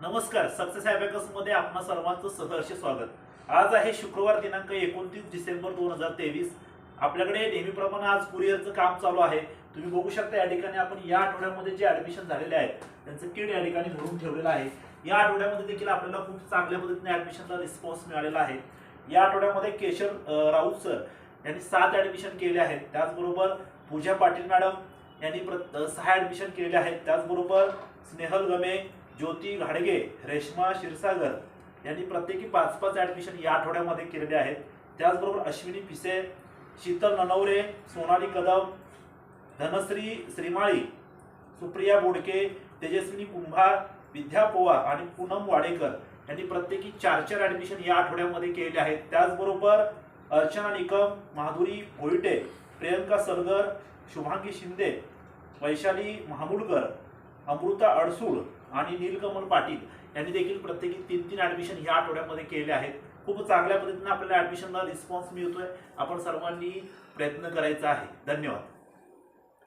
नमस्कार सक्सेस अॅबॅकसमध्ये आपणा सर्वांचं सहर्ष स्वागत. आज आहे शुक्रवार दिनांक एकोणतीस डिसेंबर दोन हजार तेवीस. आपल्याकडे नेहमीप्रमाणे आज कुरिअरचं काम चालू आहे. तुम्ही बघू शकता या ठिकाणी आपण या आठवड्यामध्ये जे ऍडमिशन झालेले आहेत त्यांचं किड या ठिकाणी भरून ठेवलेलं आहे. या आठवड्यामध्ये देखील आपल्याला खूप चांगल्या पद्धतीने ऍडमिशनचा रिस्पॉन्स मिळालेला आहे. या आठवड्यामध्ये केशर राऊत सर यांनी सात ऍडमिशन केले आहेत. त्याचबरोबर पूजा पाटील मॅडम यांनी प्र सहा ऍडमिशन केलेले आहेत. त्याचबरोबर स्नेहल गमे ज्योती घाडगे रेश्मा क्षीरसागर यांनी प्रत्येकी पाच पाच ॲडमिशन या आठवड्यामध्ये केलेले आहेत. त्याचबरोबर अश्विनी पिसे शीतल ननवरे सोनाली कदम धनश्री श्रीमाळी सुप्रिया बोडके तेजस्विनी कुंभार विद्या पोवार आणि पूनम वाडेकर यांनी प्रत्येकी चार चार ॲडमिशन या आठवड्यामध्ये केलेले आहेत. त्याचबरोबर अर्चना निकम माधुरी भोईटे प्रियंका सरगर शुभांगी शिंदे वैशाली महामुडकर अमृता अडसूळ आणि नीलकमल पाटील यांनी देखील प्रत्येकी तीन तीन ॲडमिशन ह्या आठवड्यामध्ये केले आहेत. खूप चांगल्या पद्धतीने आपल्याला ॲडमिशनला रिस्पॉन्स मिळतोय. आपण सर्वांनी प्रयत्न करायचा आहे. धन्यवाद.